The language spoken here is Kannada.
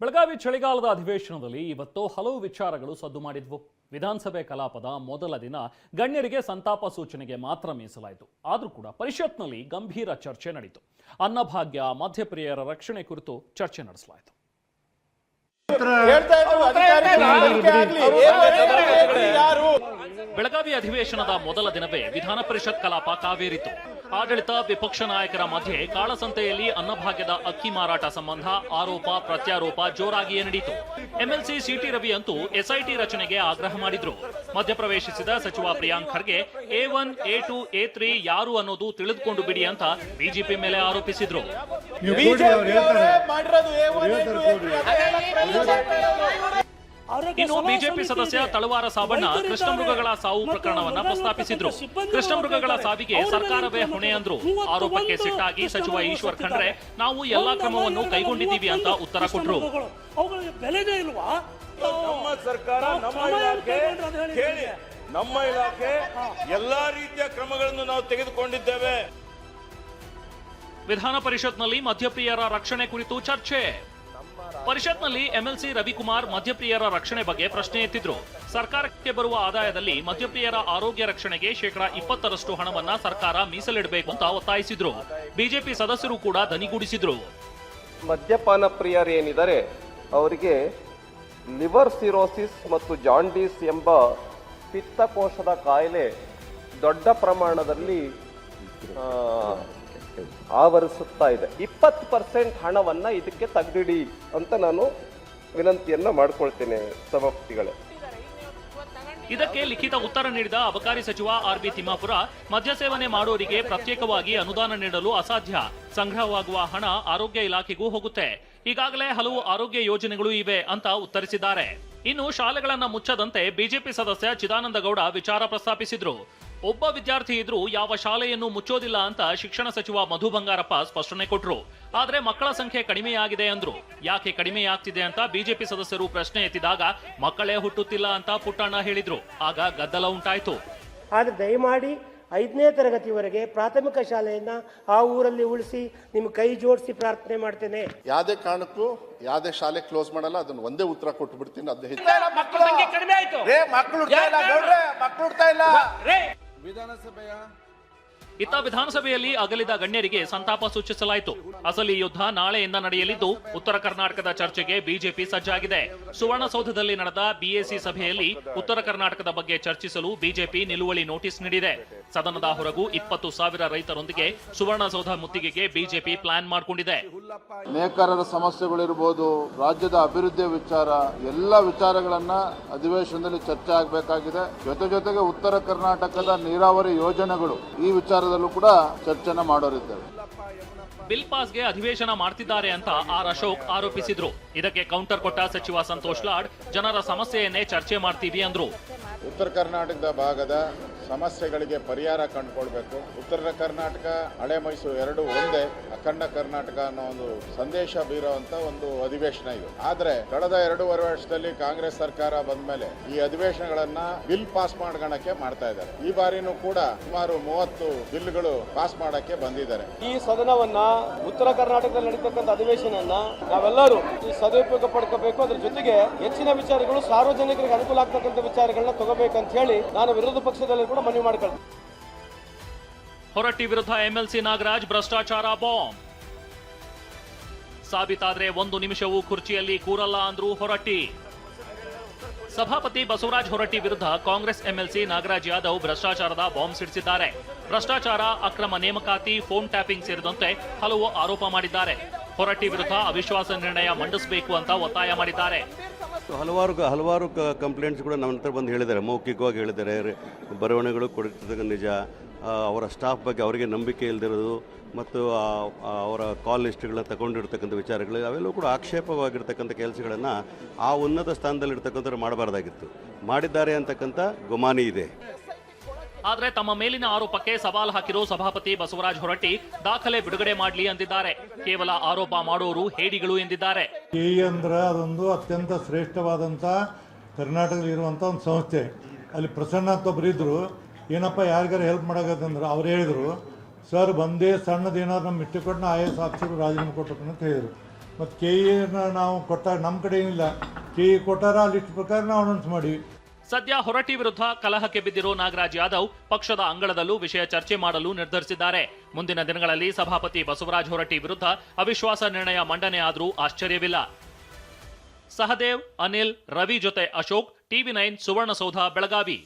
ಬೆಳಗಾವಿ ಚಳಿಗಾಲದ ಅಧಿವೇಶನದಲ್ಲಿ ಇವತ್ತು ಹಲವು ವಿಚಾರಗಳು ಸದ್ದು ಮಾಡಿದ್ವು. ವಿಧಾನಸಭೆ ಕಲಾಪದ ಮೊದಲ ದಿನ ಗಣ್ಯರಿಗೆ ಸಂತಾಪ ಸೂಚನೆಗೆ ಮಾತ್ರ ಮೀಸಲಾಯಿತು. ಆದರೂ ಕೂಡ ಪರಿಷತ್ನಲ್ಲಿ ಗಂಭೀರ ಚರ್ಚೆ ನಡೆಯಿತು ಅನ್ನಭಾಗ್ಯ, ಮಧ್ಯಪ್ರಿಯರ ರಕ್ಷಣೆ ಕುರಿತು ಚರ್ಚೆ ನಡೆಸಲಾಯಿತು. ಬೆಳಗಾವಿ ಅಧಿವೇಶನದ ಮೊದಲ ದಿನವೇ ವಿಧಾನ ಪರಿಷತ್ ಕಲಾಪ ಕಾವೇರಿತು ಆಡಳಿತ ವಿಪಕ್ಷ ನಾಯಕರ ಮಧ್ಯೆ ಕಾಳಸಂತೆಯಲ್ಲಿ ಅನ್ನಭಾಗ್ಯದ ಅಕ್ಕಿ ಮಾರಾಟ ಸಂಬಂಧ ಆರೋಪ ಪ್ರತ್ಯಾರೋಪ ಜೋರಾಗಿಯೇ ನಡೆಯಿತು ಎಂಎಲ್ಸಿ ಸಿಟಿ ರವಿ ಅಂತೂ ಎಸ್ಐಟಿ ರಚನೆಗೆ ಆಗ್ರಹ ಮಾಡಿದ್ರು ಮಧ್ಯಪ್ರವೇಶಿಸಿದ ಸಚಿವ Priyank Kharge A one A two A three ಯಾರು ಅನ್ನೋದು ತಿಳಿದುಕೊಂಡು ಬಿಡಿ ಅಂತ ಬಿಜೆಪಿ ಮೇಲೆ ಆರೋಪಿಸಿದ್ರು ಇನ್ನು ಬಿಜೆಪಿ ಸದಸ್ಯ ತಳವಾರ ಕೃಷ್ಣ ಮೃಗಗಳ ಸಾವು ಪ್ರಕರಣವನ್ನ ಪ್ರಸ್ತಾಪಿಸಿದ್ರು. ಕೃಷ್ಣ ಮೃಗಗಳ ಸಾವಿಗೆ ಸರ್ಕಾರವೇ ಹೊಣೆ ಅಂದ್ರು. ಆರೋಪಕ್ಕೆ ಸಿಟ್ಟಾಗಿ ಸಚಿವ ಈಶ್ವರ್ ಖಂಡ್ರೆ ನಾವು ಎಲ್ಲಾ ಕ್ರಮವನ್ನು ಕೈಗೊಂಡಿದ್ದೀವಿ ಅಂತ ಉತ್ತರ ಕೊಟ್ರು. ಅವುಗಳಿಗೆ ಬೆಲೆನೇ ಇಲ್ವಾ? ನಮ್ಮ ಸರ್ಕಾರ ನಮ್ಮ ಇಲಾಖೆ ಕೇಳಿ. ನಮ್ಮ ಇಲಾಖೆ ಎಲ್ಲಾ ರೀತಿಯ ಕ್ರಮಗಳನ್ನು ನಾವು ತೆಗೆದುಕೊಂಡಿದ್ದೇವೆ. ವಿಧಾನ ಪರಿಷತ್ನಲ್ಲಿ ಮಧ್ಯಪ್ರಿಯರ ರಕ್ಷಣೆ ಕುರಿತು ಚರ್ಚೆ. ಪರಿಷತ್ನಲ್ಲಿ ಎಂಎಲ್ಸಿ ರವಿಕುಮಾರ್ ಮಧ್ಯಪ್ರಿಯರ ರಕ್ಷಣೆ ಬಗ್ಗೆ ಪ್ರಶ್ನೆ ಎತ್ತಿದ್ರು. ಸರ್ಕಾರಕ್ಕೆ ಬರುವ ಆದಾಯದಲ್ಲಿ ಮಧ್ಯಪ್ರಿಯರ ಆರೋಗ್ಯ ರಕ್ಷಣೆಗೆ ಶೇಕಡಾ ಇಪ್ಪತ್ತರಷ್ಟು ಹಣವನ್ನ ಸರ್ಕಾರ ಮೀಸಲಿಡಬೇಕು ಅಂತ ಒತ್ತಾಯಿಸಿದ್ರು. ಬಿಜೆಪಿ ಸದಸ್ಯರು ಕೂಡ ದನಿಗೂಡಿಸಿದ್ರು. ಮದ್ಯಪಾನ ಪ್ರಿಯರೇನಿದ್ದಾರೆ ಅವರಿಗೆ ಲಿವರ್ ಸಿರೋಸಿಸ್ ಮತ್ತು ಜಾಂಡೀಸ್ ಎಂಬ ಪಿತ್ತಕೋಶದ ಕಾಯಿಲೆ ದೊಡ್ಡ ಪ್ರಮಾಣದಲ್ಲಿ ಆವರಿಸುತ್ತಾ ಇದೆ. ಇಪ್ಪತ್ತು ಪರ್ಸೆಂಟ್ ಹಣವನ್ನ ಇದಕ್ಕೆ ತಗ್ದಿಡಿ ಅಂತ ನಾನು ವಿನಂತಿಯನ್ನ ಮಾಡ್ಕೊಳ್ತೇನೆ ಸಭಾಪತಿಗಳೇ. ಇದಕ್ಕೆ ಲಿಖಿತ ಉತ್ತರ ನೀಡಿದ ಅಬಕಾರಿ ಸಚಿವ ಆರ್ ಬಿ ತಿಮ್ಮಾಪುರ, ಮದ್ಯ ಸೇವನೆ ಮಾಡೋರಿಗೆ ಪ್ರತ್ಯೇಕವಾಗಿ ಅನುದಾನ ನೀಡಲು ಅಸಾಧ್ಯ. ಸಂಗ್ರಹವಾಗುವ ಹಣ ಆರೋಗ್ಯ ಇಲಾಖೆಗೂ ಹೋಗುತ್ತೆ. ಈಗಾಗಲೇ ಹಲವು ಆರೋಗ್ಯ ಯೋಜನೆಗಳು ಇವೆ ಅಂತ ಉತ್ತರಿಸಿದ್ದಾರೆ. ಇನ್ನು ಶಾಲೆಗಳನ್ನ ಮುಚ್ಚದಂತೆ ಬಿಜೆಪಿ ಸದಸ್ಯ ಚಿದಾನಂದ ಗೌಡ ವಿಚಾರ ಪ್ರಸ್ತಾಪಿಸಿದ್ರು. ಒಬ್ಬ ವಿದ್ಯಾರ್ಥಿ ಇದ್ರೂ ಯಾವ ಶಾಲೆಯನ್ನು ಮುಚ್ಚೋದಿಲ್ಲ ಅಂತ ಶಿಕ್ಷಣ ಸಚಿವ ಮಧು ಬಂಗಾರಪ್ಪ ಸ್ಪಷ್ಟನೆ ಕೊಟ್ರು. ಆದ್ರೆ ಮಕ್ಕಳ ಸಂಖ್ಯೆ ಕಡಿಮೆಯಾಗಿದೆ ಅಂದ್ರು. ಯಾಕೆ ಕಡಿಮೆಯಾಗ್ತಿದೆ ಅಂತ ಬಿಜೆಪಿ ಸದಸ್ಯರು ಪ್ರಶ್ನೆ ಎತ್ತಿದಾಗ ಮಕ್ಕಳೇ ಹುಟ್ಟುತ್ತಿಲ್ಲ ಅಂತ ಪುಟ್ಟಣ್ಣ ಹೇಳಿದ್ರು. ಆಗ ಗದ್ದಲ ಉಂಟಾಯ್ತು. ದಯಮಾಡಿ ಐದನೇ ತರಗತಿವರೆಗೆ ಪ್ರಾಥಮಿಕ ಶಾಲೆಯನ್ನ ಆ ಊರಲ್ಲಿ ಉಳಿಸಿ ನಿಮ್ ಕೈ ಜೋಡಿಸಿ ಪ್ರಾರ್ಥನೆ ಮಾಡ್ತೇನೆ. ಯಾವುದೇ ಕಾರಣಕ್ಕೂ ಯಾವುದೇ ಶಾಲೆ ಕ್ಲೋಸ್ ಮಾಡಲ್ಲ ಅದನ್ನ ಒಂದೇ ಉತ್ತರ ಕೊಟ್ಟು ಬಿಡ್ತೀನಿ. ಅದು ಹೆಚ್ಚು. ಮಕ್ಕಳ ಕಡಿಮೆ ಆಯ್ತು. ರೇ ಮಕ್ಕಳು ಹುಡ್ತಾ ಇಲ್ಲ ಗೌಡ್ರೆ ಮಕ್ಕಳು ಹುಡ್ತಾ ಇಲ್ಲ. ಇತ್ತ ವಿಧಾನಸಭೆಯಲ್ಲಿ ಅಗಲಿದ ಗಣ್ಯರಿಗೆ ಸಂತಾಪ ಸೂಚಿಸಲಾಯಿತು. ಅಸಲಿ ಯುದ್ಧ ನಾಳೆಯಿಂದ ನಡೆಯಲಿದ್ದು ಉತ್ತರ ಕರ್ನಾಟಕದ ಚರ್ಚೆಗೆ ಬಿಜೆಪಿ ಸಜ್ಜಾಗಿದೆ. ಸುವರ್ಣಸೌಧದಲ್ಲಿ ನಡೆದ ಬಿಎಸಿ ಸಭೆಯಲ್ಲಿ ಉತ್ತರ ಕರ್ನಾಟಕದ ಬಗ್ಗೆ ಚರ್ಚಿಸಲು ಬಿಜೆಪಿ ನಿಲುವಳಿ ನೋಟಿಸ್ ನೀಡಿದೆ. ಸದನದ ಹೊರಗೂ ಇಪ್ಪತ್ತು ಸಾವಿರ ರೈತರೊಂದಿಗೆ ಸುವರ್ಣಸೌಧ ಮುತ್ತಿಗೆಗೆ ಬಿಜೆಪಿ ಪ್ಲಾನ್ ಮಾಡಿಕೊಂಡಿದೆ. ನೇಕಾರರ ಸಮಸ್ಯೆಗಳಿರ್ಬೋದು, ರಾಜ್ಯದ ಅಭಿವೃದ್ಧಿಯ ವಿಚಾರ, ಎಲ್ಲ ವಿಚಾರಗಳನ್ನ ಅಧಿವೇಶನದಲ್ಲಿ ಚರ್ಚೆ ಆಗಬೇಕಾಗಿದೆ. ಜೊತೆ ಜೊತೆಗೆ ಉತ್ತರ ಕರ್ನಾಟಕದ ನೀರಾವರಿ ಯೋಜನೆಗಳು ಈ ವಿಚಾರದಲ್ಲೂ ಕೂಡ ಚರ್ಚೆನ ಮಾಡೋರಿದ್ದೇವೆ. ಬಿಲ್ ಪಾಸ್ಗೆ ಅಧಿವೇಶನ ಮಾಡ್ತಿದ್ದಾರೆ ಅಂತ ಆರ್ ಅಶೋಕ್ ಆರೋಪಿಸಿದ್ರು. ಇದಕ್ಕೆ ಕೌಂಟರ್ ಕೊಟ್ಟ ಸಚಿವ ಸಂತೋಷ್ ಲಾಡ್, ಜನರ ಸಮಸ್ಯೆಯನ್ನೇ ಚರ್ಚೆ ಮಾಡ್ತೀವಿ ಅಂದ್ರು. ಉತ್ತರ ಕರ್ನಾಟಕದ ಭಾಗದ ಸಮಸ್ಯೆಗಳಿಗೆ ಪರಿಹಾರ ಕಂಡುಕೊಳ್ಬೇಕು. ಉತ್ತರ ಕರ್ನಾಟಕ, ಹಳೆ ಮೈಸೂರು ಎರಡು ಒಂದೇ ಅಖಂಡ ಕರ್ನಾಟಕ ಅನ್ನೋ ಒಂದು ಸಂದೇಶ ಬೀರುವಂತ ಒಂದು ಅಧಿವೇಶನ ಇದು. ಆದ್ರೆ ಕಳೆದ ಎರಡೂವರೆ ವರ್ಷದಲ್ಲಿ ಕಾಂಗ್ರೆಸ್ ಸರ್ಕಾರ ಬಂದ ಮೇಲೆ ಈ ಅಧಿವೇಶನಗಳನ್ನ ಬಿಲ್ ಪಾಸ್ ಮಾಡ್ಕೊಳಕ್ಕೆ ಮಾಡ್ತಾ ಇದ್ದಾರೆ. ಈ ಬಾರಿನೂ ಕೂಡ ಸುಮಾರು ಮೂವತ್ತು ಬಿಲ್ಗಳು ಪಾಸ್ ಮಾಡಕ್ಕೆ ಬಂದಿದ್ದಾರೆ. ಈ ಸದನವನ್ನ ಉತ್ತರ ಕರ್ನಾಟಕದಲ್ಲಿ ನಡೀತಕ್ಕಂಥ ಅಧಿವೇಶನನ್ನ ನಾವೆಲ್ಲರೂ ಈ ಸದುಪಯೋಗ ಪಡ್ಕೋಬೇಕು. ಅದ್ರ ಜೊತೆಗೆ ಹೆಚ್ಚಿನ ವಿಚಾರಗಳು ಸಾರ್ವಜನಿಕರಿಗೆ ಅನುಕೂಲ ಆಗ್ತಕ್ಕಂಥ ವಿಚಾರಗಳನ್ನ ತಗೋಬೇಕಂತ ಹೇಳಿ ನಾನು ವಿರೋಧ ಪಕ್ಷದಲ್ಲಿ ಕೂಡ ಮನವಿ ಮಾಡ್ಕೊಳ್ತೀನಿ. ಹೊರಟ್ಟಿ ವಿರುದ್ಧ ಎಂಎಲ್ಸಿ ನಾಗರಾಜ್ ಭ್ರಷ್ಟಾಚಾರ ಬಾಂಬ್. ಸಾಬೀತಾದ್ರೆ ಒಂದು ನಿಮಿಷವೂ ಕುರ್ಚಿಯಲ್ಲಿ ಕೂರಲ್ಲ ಅಂದ್ರು ಹೊರಟ್ಟಿ ಸಭಾಪತಿ ಬಸವರಾಜ್ ಹೊರಟ್ಟಿ ವಿರುದ್ಧ ಕಾಂಗ್ರೆಸ್ ಎಂಎಲ್ಸಿ ನಾಗರಾಜ್ ಯಾದವ್ ಭ್ರಷ್ಟಾಚಾರದ ಬಾಂಬ್ ಸಿಡಿಸಿದ್ದಾರೆ. ಭ್ರಷ್ಟಾಚಾರ, ಅಕ್ರಮ ನೇಮಕಾತಿ ಫೋನ್ ಟ್ಯಾಪಿಂಗ್ ಸೇರಿದಂತೆ ಹಲವು ಆರೋಪ ಮಾಡಿದ್ದಾರೆ. ಹೊರಟ್ಟಿ ವಿರುದ್ಧ ಅವಿಶ್ವಾಸ ನಿರ್ಣಯ ಮಂಡಿಸಬೇಕು ಅಂತ ಒತ್ತಾಯ ಮಾಡಿದ್ದಾರೆ. ಹಲವಾರು ಹಲವಾರು ಕಂಪ್ಲೇಂಟ್ಸ್ ಕೂಡ ನಮ್ಮ ಹತ್ರ ಬಂದು ಹೇಳಿದ್ದಾರೆ. ಮೌಖಿಕವಾಗಿ ಹೇಳಿದ್ದಾರೆ. ಬರವಣಿಗೆಗಳು ಕೊಡಿರ್ತಕ್ಕ ನಿಜ. ಅವರ ಸ್ಟಾಫ್ ಬಗ್ಗೆ ಅವರಿಗೆ ನಂಬಿಕೆ ಇಲ್ದಿರೋದು ಮತ್ತು ಅವರ ಕಾಲ್ ಲಿಸ್ಟ್ಗಳನ್ನ ತಗೊಂಡಿರ್ತಕ್ಕಂಥ ವಿಚಾರಗಳು ಅವೆಲ್ಲವೂ ಕೂಡ ಆಕ್ಷೇಪವಾಗಿರ್ತಕ್ಕಂಥ ಕೆಲಸಗಳನ್ನು ಆ ಉನ್ನತ ಸ್ಥಾನದಲ್ಲಿರ್ತಕ್ಕಂಥವ್ರು ಮಾಡಬಾರ್ದಾಗಿತ್ತು. ಮಾಡಿದ್ದಾರೆ ಅಂತಕ್ಕಂಥ ಗುಮಾನಿ ಇದೆ. ಆದ್ರೆ ತಮ್ಮ ಮೇಲಿನ ಆರೋಪಕ್ಕೆ ಸವಾಲು ಹಾಕಿರೋ ಸಭಾಪತಿ ಬಸವರಾಜ್ ಹೊರಟ್ಟಿ ದಾಖಲೆ ಬಿಡುಗಡೆ ಮಾಡಲಿ ಅಂದಿದ್ದಾರೆ. ಕೇವಲ ಆರೋಪ ಮಾಡೋರು ಹೇಡಿಗಳು ಎಂದಿದ್ದಾರೆ. ಕೆ ಇ ಅಂದ್ರೆ ಅದೊಂದು ಅತ್ಯಂತ ಶ್ರೇಷ್ಠವಾದಂಥ ಕರ್ನಾಟಕದಲ್ಲಿ ಇರುವಂಥ ಒಂದು ಸಂಸ್ಥೆ. ಅಲ್ಲಿ ಪ್ರಸನ್ನ ಅಂತ ಒಬ್ಬರಿದ್ರು ಏನಪ್ಪ ಯಾರಿಗಾರು ಹೆಲ್ಪ್ ಮಾಡೋದಂದ್ರೆ ಅವ್ರು ಹೇಳಿದರು, ಸರ್, ಬಂದೇ ಸಣ್ಣದೇನಾದ್ರು ನಮ್ಮ ಇಟ್ಟು ಕೊಟ್ಟು ಐ ಎಸ್ ಆಫೀಸರ್ ರಾಜೀನಾಮೆ ಕೊಟ್ಟರು ಅಂತ ಹೇಳಿದರು. ಮತ್ತು ಕೆ ಇನ ನಾವು ಕೊಟ್ಟಾಗ ನಮ್ಮ ಕಡೆ ಏನಿಲ್ಲ. ಕೆ ಇ ಕೊಟ್ಟಾರ ಲಿಸ್ಟ್ ಪ್ರಕಾರ ನಾವು ಅನೌನ್ಸ್ ಮಾಡಿವಿ. ಸದ್ಯ ಹೊರಟಿ ವಿರುದ್ಧ ಕಲಹಕ್ಕೆ ಬಿದ್ದಿರೋ ನಾಗರಾಜ್ ಯಾದವ್ ಪಕ್ಷದ ಅಂಗಳದಲ್ಲೂ ವಿಷಯ ಚರ್ಚೆ ಮಾಡಲು ನಿರ್ಧರಿಸಿದ್ದಾರೆ. ಮುಂದಿನ ದಿನಗಳಲ್ಲಿ ಸಭಾಪತಿ ಬಸವರಾಜ್ ಹೊರಟಿ ವಿರುದ್ಧ ಅವಿಶ್ವಾಸ ನಿರ್ಣಯ ಮಂಡನೆ ಆದರೂ ಆಶ್ಚರ್ಯವಿಲ್ಲ. ಸಹದೇವ್, ಅನಿಲ್, ರವಿ ಜೊತೆ ಅಶೋಕ್, ಟಿವಿ ನೈನ್ ಸುವರ್ಣಸೌಧ, ಬೆಳಗಾವಿ.